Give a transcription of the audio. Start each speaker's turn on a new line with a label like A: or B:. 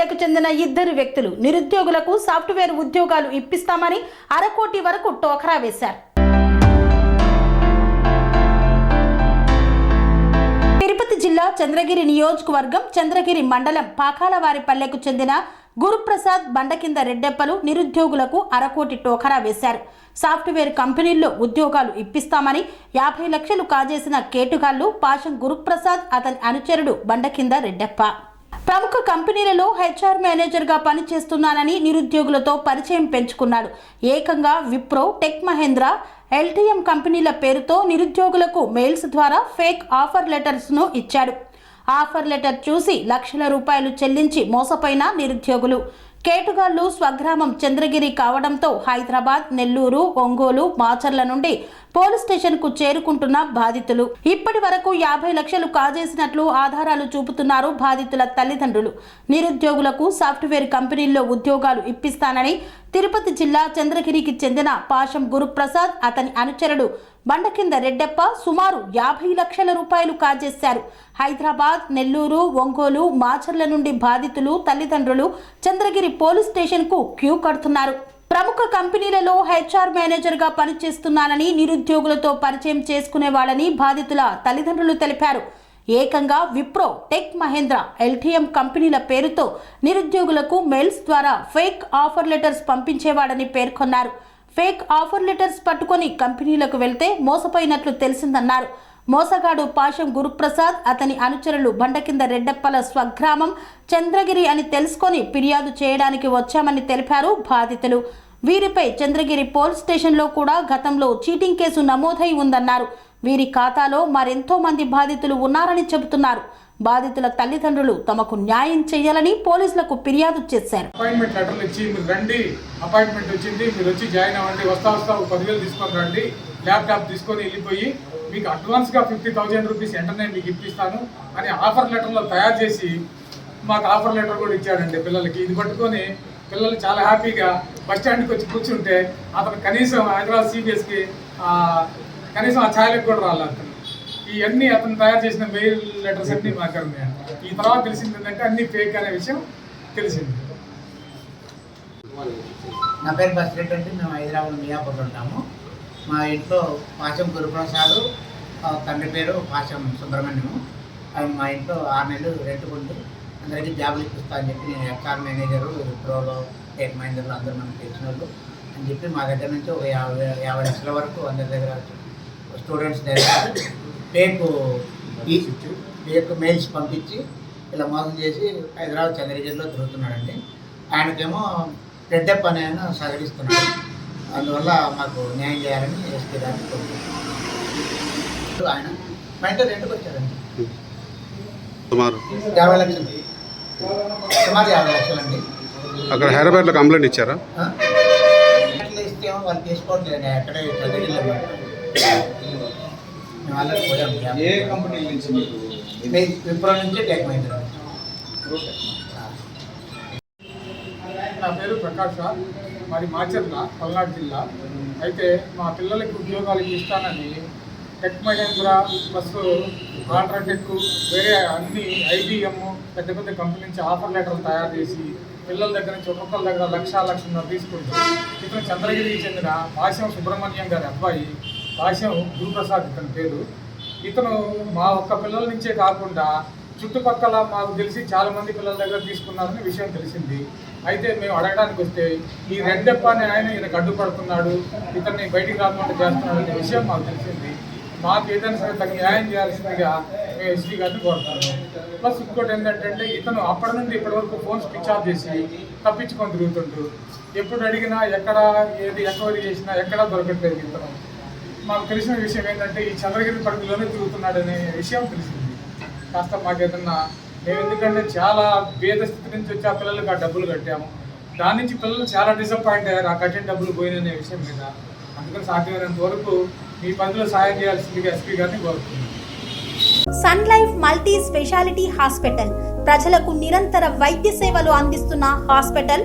A: పల్లెకు చెందిన ఇద్దరు వ్యక్తులు నిరుద్యోగులకు సాఫ్ట్వేర్ ఉద్యోగాలు ఇప్పిస్తామని అరకోటి వరకు టోకరా వేశారు. తిరుపతి జిల్లా చంద్రగిరి నియోజకవర్గం చంద్రగిరి మండలం పాకాలవారిపల్లెకు చెందిన గురుప్రసాద్ బండ కింద రెడ్డెప్పలు నిరుద్యోగులకు అరకోటి టోకరా వేశారు. సాఫ్ట్వేర్ కంపెనీల్లో ఉద్యోగాలు ఇప్పిస్తామని యాభై లక్షలు కాజేసిన కేటుగాళ్ళు పాషం గురుప్రసాద్ అతని అనుచరుడు బండ కింద రెడ్డెప్ప. ప్రముఖ కంపెనీలలో హెచ్ఆర్ మేనేజర్గా పనిచేస్తున్నానని నిరుద్యోగులతో పరిచయం పెంచుకున్నాడు. ఏకంగా విప్రో టెక్ మహేంద్ర ఎల్టీఎం కంపెనీల పేరుతో నిరుద్యోగులకు మెయిల్స్ ద్వారా ఫేక్ ఆఫర్ లెటర్స్ను ఇచ్చాడు. ఆఫర్ లెటర్ చూసి లక్షల రూపాయలు చెల్లించి మోసపోయిన నిరుద్యోగులు. కేటుగాళ్ళు స్వగ్రామం చంద్రగిరి కావడంతో హైదరాబాద్ నెల్లూరు ఒంగోలు మాచర్ల నుండి పోలీస్ స్టేషన్కు చేరుకుంటున్న బాధితులు. ఇప్పటి వరకు యాభై లక్షలు కాజేసినట్లు ఆధారాలు చూపుతున్నారు బాధితుల తల్లిదండ్రులు. నిరుద్యోగులకు సాఫ్ట్వేర్ కంపెనీల్లో ఉద్యోగాలు ఇప్పిస్తానని తిరుపతి జిల్లా చంద్రగిరికి చెందిన పాషం గురుప్రసాద్ అతని అనుచరుడు బండ కింద సుమారు యాభై లక్షల రూపాయలు కాజేశారు. హైదరాబాద్ నెల్లూరు ఒంగోలు మాచర్ల నుండి బాధితులు తల్లిదండ్రులు చంద్రగిరి పోలీస్ స్టేషన్కు క్యూ కడుతున్నారు. ప్రముఖ కంపెనీలలో హెచ్ఆర్ మేనేజర్గా పనిచేస్తున్నానని నిరుద్యోగులతో పరిచయం చేసుకునేవాళ్ళని బాధితుల తల్లిదండ్రులు తెలిపారు. ఏకంగా విప్రో టెక్ మహేంద్ర ఎల్టీఎం కంపెనీల పేరుతో నిరుద్యోగులకు మెయిల్స్ ద్వారా ఫేక్ ఆఫర్ లెటర్స్ పంపించేవాడని పేర్కొన్నారు. ఫేక్ ఆఫర్ లెటర్స్ పట్టుకొని కంపెనీలకు వెళ్తే మోసపోయినట్లు తెలిసిందన్నారు. మోసగాడు పాషం గురుప్రసాద్ అతని అనుచరులు బండ కింద రెడ్డప్పల స్వగ్రామం చంద్రగిరి అని తెలుసుకొని ఫిర్యాదు చేయడానికి వచ్చామని తెలిపారు బాధితులు. వీరిపై చంద్రగిరి పోలీస్ స్టేషన్లో కూడా గతంలో చీటింగ్ కేసు నమోదై ఉందన్నారు. వీరి ఖాతాలో మరెంతో మంది బాధితులు ఉన్నారని చెబుతున్నారు. బాధితుల తల్లిదండ్రులు తమకు న్యాయం చేయాలని పోలీసులకు ఫిర్యాదు చేశారు.
B: అపాయింట్మెంట్ లెటర్లు ఇచ్చి మీరు రండి. అపాయింట్మెంట్ వచ్చింది మీరు వచ్చి జాయిన్ అవ్వండి. వస్తా వస్తా పదివేలు తీసుకొని రండి. ల్యాప్టాప్ తీసుకొని వెళ్ళిపోయి మీకు అడ్వాన్స్గా ఫిఫ్టీ థౌజండ్ రూపీస్ వెంటనే మీకు ఇప్పిస్తాను అని ఆఫర్ లెటర్లో తయారు చేసి మాకు ఆఫర్ లెటర్ కూడా ఇచ్చాడండి పిల్లలకి. ఇది పట్టుకొని పిల్లలు చాలా హ్యాపీగా బస్ స్టాండ్కి వచ్చి కూర్చుంటే అతను కనీసం హైదరాబాద్ సిబిఎస్కి కనీసం ఆ ఛాయలకు కూడా రాలి అతను. ఇవన్నీ అతను తయారు చేసిన మెయిల్ లెటర్స్ అన్నీ మాకు ఉన్నాయి ఈ తర్వాత తెలిసింది ఏంటంటే అన్ని ఫేక్ అనే విషయం తెలిసింది.
C: నా పేరు బస్ బస్రెడ్డి అంటే మేము హైదరాబాద్ మియాపూర్లో ఉంటాము. మా ఇంట్లో పాశం గురుప్రసాద్ తండ్రి పేరు పాశం సుబ్రహ్మణ్యము. అవి మా ఇంట్లో ఆరు నెలలు రెంట్ అందరికీ జాబులు ఇప్పిస్తా అని చెప్పి నేను హెచ్ఆర్ మేనేజరు విప్రోలో టెక్ మహేందర్లు అందరూ మనకు తెలిసిన వాళ్ళు అని చెప్పి మా దగ్గర నుంచి ఒక యాభై యాభై లక్షల వరకు అందరి దగ్గర స్టూడెంట్స్ దగ్గర ఫేక్ ఫేక్ మెయిల్స్ పంపించి ఇలా మోసం చేసి హైదరాబాద్ చంద్రగిరిలో తిరుగుతున్నాడండి. ఆయనకేమో రెడ్డప్ప అనే ఆయన సహకరిస్తున్నాడు. అందువల్ల మాకు న్యాయం చేయాలని ఎస్పీ గారిని కోరుకుంటున్నాను ఆయన మా ఇంట్లో రెండుకి వచ్చారండి.
D: సుమారు.
C: యాభై లక్షలు సుమారు యాభై లక్షలండి.
D: అక్కడ హైదరాబాద్లో కంప్లైంట్ ఇచ్చారా?
C: ఇస్తేమో వాళ్ళు తీసుకోవట్లేదు ఎక్కడే మేము ఆల్రెడీ పోయాం.
E: ఏ కంపెనీ నుంచి మీకు?
C: విప్రో నుంచి టెక్ మహేంద్ర
B: నా పేరు ప్రకాష్ మరి మాచర్ల పల్నాడు జిల్లా. అయితే మా పిల్లలకి ఉద్యోగాలు ఇస్తానని టెక్ మహేంద్ర ప్లస్ ఆల్ట్రాటెక్ వేరే అన్ని ఐబిఎమ్ పెద్ద పెద్ద కంపెనీ నుంచి ఆఫర్ లెటర్లు తయారు చేసి పిల్లల దగ్గర నుంచి ఒక్కొక్కరి దగ్గర లక్ష లక్షన్నర తీసుకుంటూ ఇతను చంద్రగిరికి చెందిన భాష్యం సుబ్రహ్మణ్యం గారి అబ్బాయి భాష్యం గురుప్రసాద్ ఇతని పేరు. ఇతను మా ఒక్క పిల్లల నుంచే కాకుండా చుట్టుపక్కల మాకు తెలిసి చాలా మంది పిల్లల దగ్గర తీసుకున్నారని విషయం తెలిసింది. అయితే మేము అడగడానికి వస్తే ఈ రెడ్డప్ప అనే ఆయన ఈయనకు అడ్డుపడుతున్నాడు ఇతన్ని బయటికి రాకుండా చేస్తున్నాడు అనే విషయం మాకు తెలిసింది. మాకు ఏదైనా సరే తగిన న్యాయం చేయాల్సిందిగా మేము ఎస్పీ గారిని కోరుతున్నాము. ప్లస్ ఇంకోటి ఏంటంటే ఇతను అప్పటి నుండి ఇప్పటి వరకు ఫోన్ స్విచ్ ఆఫ్ చేసి తప్పించుకొని తిరుగుతుంటూ ఎప్పుడు అడిగినా ఎక్కడ ఏది ఎక్వైరీ చేసినా ఎక్కడా దొరకట్లేదు ఇతను. మాకు తెలిసిన విషయం ఏంటంటే ఈ చంద్రగిరి పరిధిలోనే తిరుగుతున్నాడనే విషయం తెలిసింది. కాస్త మాకు ఏదన్నా మేము ఎందుకంటే చాలా భేద స్థితి నుంచి వచ్చి ఆ పిల్లలకి ఆ డబ్బులు కట్టాము. దాని నుంచి పిల్లలు చాలా డిసప్పాయింట్ అయ్యారు ఆ కట్టిన డబ్బులు పోయిననే విషయం మీద. అందుకని సాధ్యమైనంత వరకు మీ పనిలో సాయం చేయాల్సిందిగా ఎస్పీ గారిని కోరుతున్నాను
A: Sun Life multi speciality hospital. ప్రజలకు నిరంతర వైద్య సేవలు అందిస్తున్న హాస్పిటల్